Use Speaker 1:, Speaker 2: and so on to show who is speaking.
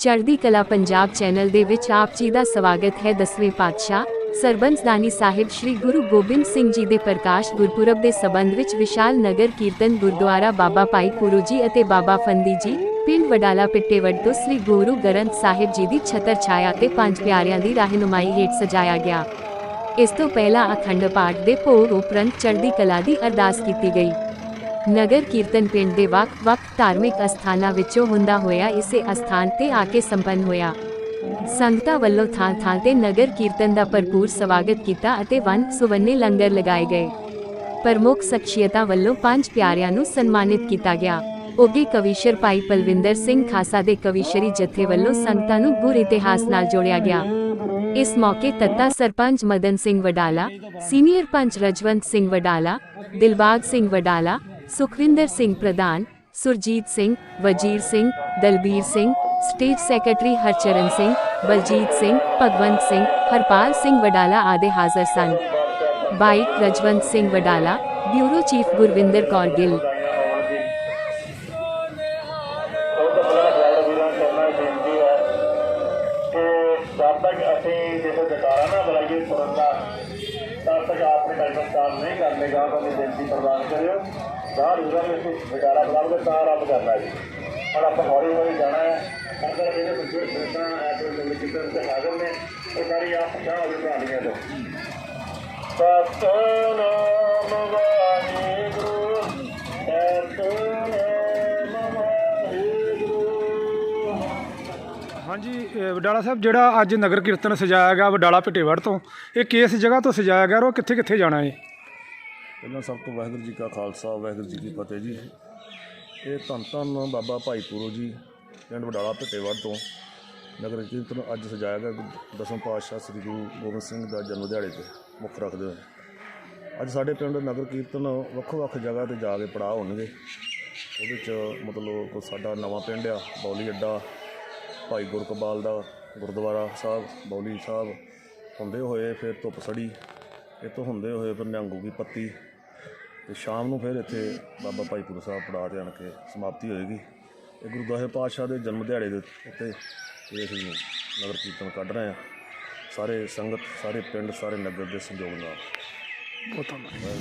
Speaker 1: ਚੜ੍ਹਦੀ ਕਲਾ ਪੰਜਾਬ ਚੈਨਲ ਦੇ ਵਿੱਚ ਆਪ ਜੀ ਦਾ ਸਵਾਗਤ ਹੈ ਦਸਵੇਂ ਪਾਤਸ਼ਾਹ ਸਰਬੰਸਦਾਨੀ ਸਾਹਿਬ ਸ੍ਰੀ ਗੁਰੂ ਗੋਬਿੰਦ ਸਿੰਘ ਜੀ ਦੇ ਪ੍ਰਕਾਸ਼ ਗੁਰਪੁਰਬ ਦੇ ਸਬੰਧ ਵਿੱਚ ਵਿਸ਼ਾਲ ਨਗਰ ਕੀਰਤਨ ਗੁਰਦੁਆਰਾ ਬਾਬਾ ਭਾਈ ਪੁਰੂ ਜੀ ਅਤੇ ਬਾਬਾ ਫੰਦੀ ਜੀ, ਪਿੰਡ ਵਡਾਲਾ ਪਿੱਟੇਵੜ ਤੋਂ ਸ੍ਰੀ ਗੁਰੂ ਗ੍ਰੰਥ ਸਾਹਿਬ ਜੀ ਦੀ ਛਤਰ ਛਾਇਆ ਤੇ ਪੰਜ ਪਿਆਰਿਆਂ ਦੀ ਰਹਿਨੁਮਾਈ ਹੇਠ ਸਜਾਇਆ ਗਿਆ। ਇਸ ਤੋਂ ਪਹਿਲਾਂ ਅਖੰਡ ਪਾਠ ਦੇ ਭੋਗ ਉਪਰੰਤ ਚੜ੍ਹਦੀ ਕਲਾ ਦੀ ਅਰਦਾਸ ਕੀਤੀ ਗਈ। ਨਗਰ ਕੀਰਤਨ ਪਿੰਡ ਦੇ ਵੱਖ-ਵੱਖ ਧਾਰਮਿਕ ਅਸਥਾਨਾਂ ਵਿੱਚੋਂ ਹੁੰਦਾ ਹੋਇਆ ਇਸੇ ਅਸਥਾਨ ਤੇ ਆ ਕੇ ਸੰਪੰਨ ਹੋਇਆ। ਸੰਗਤਾਂ ਵੱਲੋਂ ਥਾਂ-ਥਾਂ ਤੇ ਨਗਰ ਕੀਰਤਨ ਦਾ ਭਰਪੂਰ ਸਵਾਗਤ ਕੀਤਾ ਅਤੇ ਵੰਨ ਸੁਵੰਨੇ ਲੰਗਰ ਲਗਾਏ ਗਏ। ਪ੍ਰਮੁੱਖ ਸ਼ਖਸੀਅਤਾਂ ਵੱਲੋਂ ਪੰਜ ਪਿਆਰਿਆਂ ਨੂੰ ਸਨਮਾਨਿਤ ਕੀਤਾ ਗਿਆ। ਉਗੇ ਕਵੀਸ਼ਰ ਭਾਈ ਪਲਵਿੰਦਰ ਸਿੰਘ ਖਾਸਾ ਦੇ ਕਵੀਸ਼ਰੀ ਜਥੇ ਵੱਲੋਂ ਸੰਗਤਾਂ ਨੂੰ ਗੁਰ ਇਤਿਹਾਸ ਨਾਲ ਜੋੜਿਆ ਗਿਆ। ਇਸ ਮੌਕੇ ਤੱਤਾ ਸਰਪੰਚ ਮਦਨ ਸਿੰਘ ਵਡਾਲਾ, ਸੀਨੀਅਰ ਪੰਚ ਰਜਵੰਤ ਸਿੰਘ ਵਡਾਲਾ, ਦਿਲਬਾਗ ਸਿੰਘ ਵਡਾਲਾ ਸੁਖਵਿੰਦਰ ਸਿੰਘ ਪ੍ਰਧਾਨ ਸੁਰਜੀਤ ਸਿੰਘ ਵਜੀਰ ਸਿੰਘ ਦਲਬੀਰ ਸਿੰਘ ਸਟੇਟ ਸੈਕਟਰੀ ਹਰਚਰਨ ਸਿੰਘ ਬਲਜੀਤ ਸਿੰਘ ਭਗਵੰਤ ਸਿੰਘ ਹਰਪਾਲ ਸਿੰਘ ਵਡਾਲਾ ਆਦਿ ਹਾਜ਼ਰ ਸਨ bike Rajwant Singh Wadala bureau chief Gurvinder Kaur Gill
Speaker 2: ਬਹੁਤ ਬੜਾ ਵੀਰਾਂ ਕਰਨਾ ਬੇਨਤੀ ਹੈ ਕਿ ਜਦ ਤੱਕ ਅਸੀਂ ਕਿਸੇ ਜਕਾਰਾ ਨਾ ਬੁਲਾਈਏ ਤੁਰੰਤ ਦਾ ਤਦ ਤੱਕ ਆਪਣੇ ਟਾਈਮ ਕੰਮ ਨਹੀਂ ਕਰਨੇ ਗਾ ਤਾਂ ਬੇਨਤੀ ਪ੍ਰਦਾਨ ਕਰਿਓ। ਬਾਹਰ ਉਧਰ ਵਿੱਚ ਜਕਾਰਾ ਬੁਲਾਉਂਦੇ ਤਾਂ ਰੱਬ ਕਰਨਾ ਜੀ। ਹੁਣ ਆਪਾਂ ਹੌਲੀ ਹੌਲੀ ਜਾਣਾ ਹੈ। ਅੰਦਰ ਇਹਦੇ ਵਿੱਚ ਸੰਤਾਂ ਐਟੋ ਦੇ ਵਿੱਚ ਕਿਤੇ ਤੇ।
Speaker 3: ਹਾਂਜੀ, ਇਹ ਵਡਾਲਾ ਸਾਹਿਬ, ਜਿਹੜਾ ਅੱਜ ਨਗਰ ਕੀਰਤਨ ਸਜਾਇਆ ਗਿਆ ਵਡਾਲਾ ਭਿੱਟੇਵੜ ਤੋਂ, ਇਹ ਕਿਸ ਜਗ੍ਹਾ ਤੋਂ ਸਜਾਇਆ ਗਿਆ ਔਰ ਉਹ ਕਿੱਥੇ ਕਿੱਥੇ ਜਾਣਾ ਹੈ
Speaker 4: ਪਹਿਲਾਂ ਸਭ ਤੋਂ ਵਾਹਿਗੁਰੂ ਜੀ ਕਾ ਖਾਲਸਾ, ਵਾਹਿਗੁਰੂ ਜੀ ਕੀ ਫਤਿਹ ਜੀ। ਇਹ ਧੰਨ ਧੰਨ ਬਾਬਾ ਭਾਈ ਪੂਰੋ ਜੀ, ਪਿੰਡ ਵਡਾਲਾ ਭਿੱਟੇਵੜ ਤੋਂ ਨਗਰ ਕੀਰਤਨ ਅੱਜ ਸਜਾਇਆ ਗਿਆ। ਦਸਮ ਪਾਤਸ਼ਾਹ ਸ੍ਰੀ ਗੁਰੂ ਗੋਬਿੰਦ ਸਿੰਘ ਦਾ ਜਨਮ ਦਿਹਾੜੇ ਤੇ ਮੁੱਖ ਰੱਖਦੇ ਹੋਏ। ਅੱਜ ਸਾਡੇ ਪਿੰਡ ਨਗਰ ਕੀਰਤਨ ਵੱਖੋ ਵੱਖ ਜਗ੍ਹਾ ਤੇ ਜਾ ਕੇ ਪੜਾਅ ਹੋਣਗੇ। ਉਹਦੇ ਚ ਮਤਲਬ ਸਾਡਾ ਨਵਾਂ ਪਿੰਡ ਆ, ਬੌਲੀ ਅੱਡਾ ਭਾਈ ਗੁਰਕਬਾਲ ਦਾ ਗੁਰਦੁਆਰਾ ਸਾਹਿਬ ਬੌਲੀ ਸਾਹਿਬ ਹੁੰਦੇ ਹੋਏ ਫਿਰ ਧੁੱਪ ਸੜੀ ਤੋਂ ਹੁੰਦੇ ਹੋਏ ਫਿਰ ਨਿਹੰਗੂ ਦੀ ਪੱਤੀ ਤੇ ਸ਼ਾਮ ਨੂੰ ਫਿਰ ਇੱਥੇ ਬਾਬਾ ਭਾਈਪੁਰ ਸਾਹਿਬ ਪੜਾ ਤੇ ਆਣ ਕੇ ਸਮਾਪਤੀ ਹੋਏਗੀ ਇਹ ਗੁਰੂ ਦਸਵੇਂ ਪਾਤਸ਼ਾਹ ਦੇ ਜਨਮ ਦਿਹਾੜੇ ਦੇ ਉੱਤੇ ਇਹ ਅਸੀਂ ਨਗਰ ਕੀਰਤਨ ਕੱਢ ਰਹੇ ਹਾਂ। ਸਾਰੇ ਸੰਗਤ ਸਾਰੇ ਪਿੰਡ ਸਾਰੇ ਨਗਰ ਦੇ ਸੰਯੋਗ ਨਾਲ।
Speaker 3: ਬਹੁਤ ਧੰਨਵਾਦ।